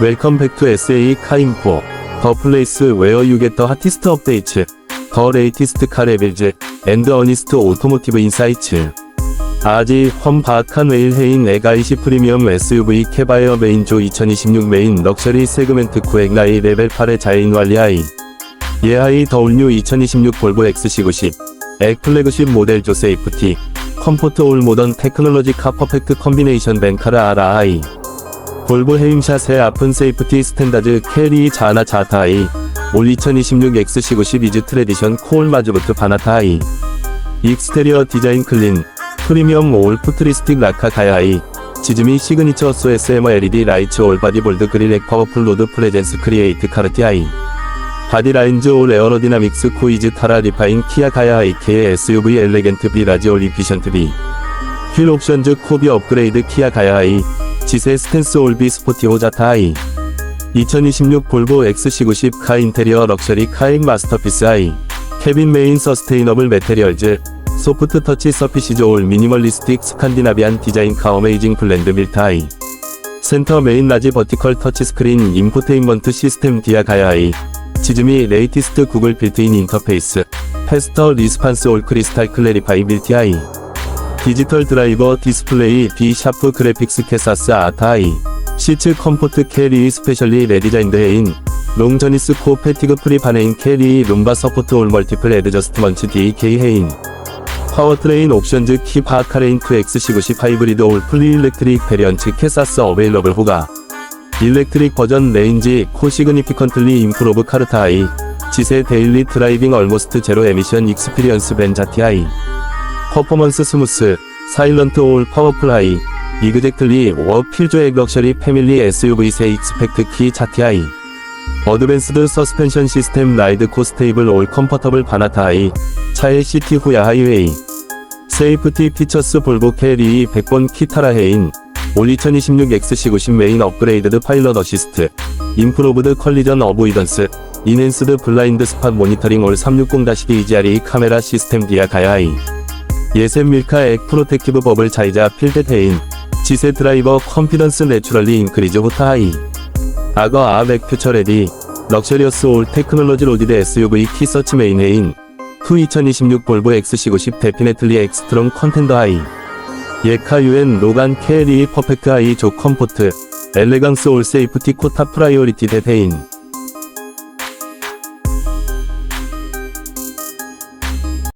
웰컴 백투 SA 카인포 더 플레이스 웨어 유겟 더 하티스트 업데이츠 더 레이티스트 카 레빌즈 앤드 어니스트 오토모티브 인사이츠 아지 험 바악한 웨일 헤인 에가이시 프리미엄 SUV 캐바이어 메인조 2026 메인 럭셔리 세그멘트 쿠엑라이 레벨 8의 자인 완리하이 예하이 더울뉴 2026 볼보 XC90 액 플래그십 모델 조 세이프티. 컴포트 올 모던 테크놀로지 카 퍼펙트 컨비네이션 벤카르 RI 볼보 헤임샷 새 아픈 세이프티 스탠다드 캐리 자나 자타이 올 2026 XC90 이즈 트레디션 코올 마즈부트 바나타이 익스테리어 디자인 클린 프리미엄 올 푸트리스틱 라카 가야이 지즈미 시그니처 소 SM LED 라이츠 올 바디 볼드 그릴 액 파워풀 로드 프레젠스 크리에이트 카르티아이 바디라인즈 올 에어로디나믹스 코이즈 타라 리파인 키아 가야 IK의 SUV 엘레겐트 비 라지 올 이피션트 비휠 옵션즈 코비 업그레이드 키아 가야 아이 지세 스탠스 올비 스포티 호자타 아이 2026 볼보 XC90 카 인테리어 럭셔리 카잉 마스터피스 아이. 케빈 메인 서스테이너블 메테리얼즈. 소프트 터치 서피시즈 올 미니멀리스틱 스칸디나비안 디자인 카 어메이징 블렌드 밀타이. 센터 메인 라지 버티컬 터치 스크린 인포테인먼트 시스템 디아 가야이. 지즈미 레이티스트 구글 빌트인 인터페이스. 패스터 리스판스 올 크리스탈 클래리파이 밀티아이 디지털 드라이버 디스플레이 D 샤프 그래픽스 캐사스 아타이. 시츠 컴포트 캐리 스페셜리 레디자인드 해인. 롱저니스 코 패티그 프리 바네인 캐리 룸바 서포트 올 멀티플 에드저스트먼츠 DK 해인. 파워트레인 옵션즈 키 파카레인 2X90 하이브리드 올 풀리 일렉트릭 베리언츠 캐사스 어베일러블 호가. 일렉트릭 버전 레인지 코 시그니피컨틀리 임프로브 카르타이. 지세 데일리 드라이빙 얼모스트 제로 에미션 익스피리언스 벤자티아이 퍼포먼스 스무스 사일런트 올 파워풀 하이 이그젝틀리 워 필조액 럭셔리 패밀리 SUV 세 익스펙트 키 차티아이. 어드밴스드 서스펜션 시스템 라이드 코스테이블 올 컴퍼터블 바나타이 차의 시티 후야 하이웨이. 세이프티 피처스 볼보 캐리 100번 키타라 헤인 올 2026 XC90 메인 업그레이드드 파일럿 어시스트. 임프로브드 컬리전 어보이던스 인핸스드 블라인드 스팟 모니터링 올 360-EGRE 카메라 시스템 디아 가야이 예센 밀카 액 프로텍티브 버블 자이자 필드 테인 지세 드라이버 컨피던스 내추럴리 인크리즈 호타하이 악어 아백 퓨처 레디 럭셔리어스 올 테크놀로지 로디드 SUV 키 서치 메인 헤인 투2026 볼보 XC90 데피네틀리 엑스트롱 컨텐더 하이 예카 유엔 로간 캐리 퍼펙트 하이 조 컴포트 엘레강스 올 세이프티 코타 프라이오리티 데테인